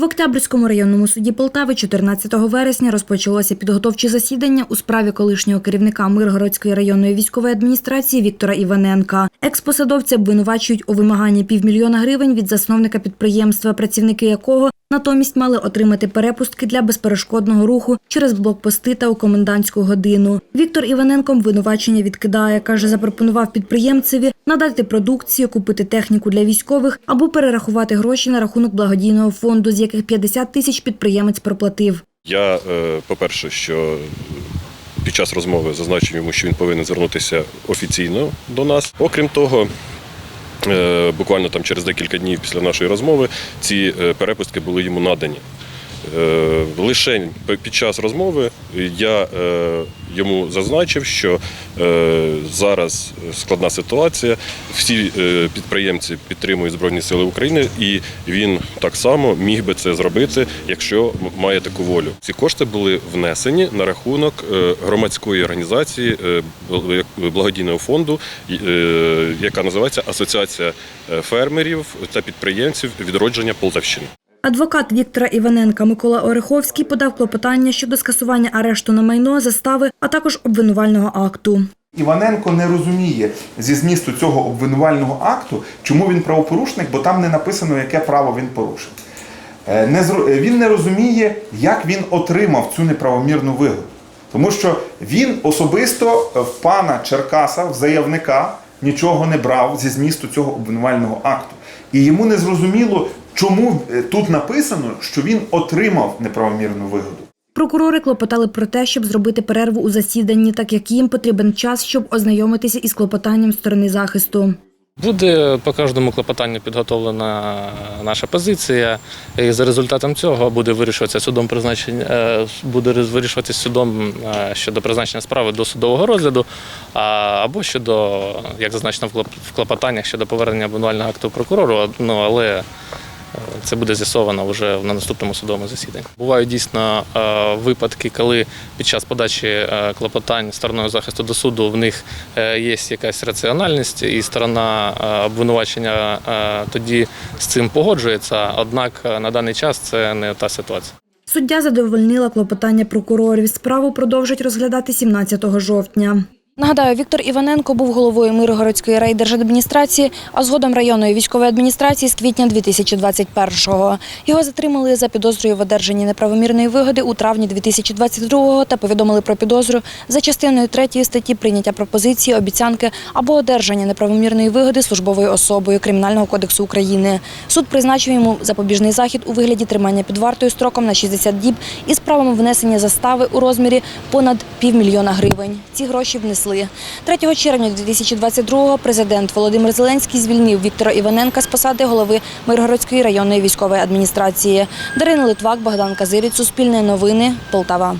В Октябрьському районному суді Полтави 14 вересня розпочалося підготовче засідання у справі колишнього керівника Миргородської районної військової адміністрації Віктора Іваненка. Експосадовця обвинувачують у вимаганні півмільйона гривень від засновника підприємства, працівники якого натомість мали отримати перепустки для безперешкодного руху через блокпости та у комендантську годину. Віктор Іваненко обвинувачення відкидає. каже, запропонував підприємцеві надати продукцію, купити техніку для військових або перерахувати гроші на рахунок благодійного фонду, з яких 50 тисяч підприємець проплатив. Я, е, по-перше, що під час розмови зазначив йому, що він повинен звернутися офіційно до нас. Окрім того, буквально там через декілька днів після нашої розмови ці е, перепустки були йому надані. Е, Лише під час розмови я е, йому зазначив, що е, зараз складна ситуація. Всі підприємці підтримують Збройні Сили України, і він так само міг би це зробити, якщо має таку волю. Ці кошти були внесені на рахунок громадської організації благодійного фонду, яка називається Асоціація фермерів та підприємців відродження Полтавщини. Адвокат Віктора Іваненка Микола Ореховський подав клопотання щодо скасування арешту на майно, застави, а також обвинувального акту. Іваненко не розуміє зі змісту цього обвинувального акту, чому він правопорушник, бо там не написано, яке право він порушив. Е, е, Він не розуміє, як він отримав цю неправомірну вигоду. Тому що він особисто в пана Черкаса, в заявника, нічого не брав зі змісту цього обвинувального акту. І йому не зрозуміло, чому е, тут написано, що він отримав неправомірну вигоду. Прокурори клопотали про те, щоб зробити перерву у засіданні, так як їм потрібен час, щоб ознайомитися із клопотанням сторони захисту. Буде по кожному клопотанню підготовлена наша позиція, і за результатом цього буде вирішуватися судом призначення, е, буде вирішуватися судом е, щодо призначення справи до судового розгляду, або щодо, як зазначено в в клопотаннях, щодо повернення обвинувального акту прокурору. Ну але це буде з'ясовано вже на наступному судовому засіданні. Бувають дійсно е, випадки, коли під час подачі е, клопотань стороною захисту до суду в них е, є якась раціональність, і сторона обвинувачення тоді з цим погоджується. Однак на даний час це не та ситуація. Суддя задовольнила клопотання прокурорів. Справу продовжать розглядати 17 жовтня. Нагадаю, Віктор Іваненко був головою Миргородської райдержадміністрації, а згодом районної військової адміністрації з квітня 2021-го. Його затримали за підозрою в одержанні неправомірної вигоди у травні 2022-го та повідомили про підозру за частиною 3 статті прийняття пропозиції, обіцянки або одержання неправомірної вигоди службовою особою Кримінального кодексу України. Суд призначив йому запобіжний захід у вигляді тримання під вартою строком на 60 діб із правом внесення застави у розмірі понад півмільйона гривень. Ці гроші внесли. 3 червня 2022-го президент Володимир Зеленський звільнив Віктора Іваненка з посади голови Миргородської районної військової адміністрації. Дарина Литвак, Богдан Казиріць, Суспільне новини, Полтава.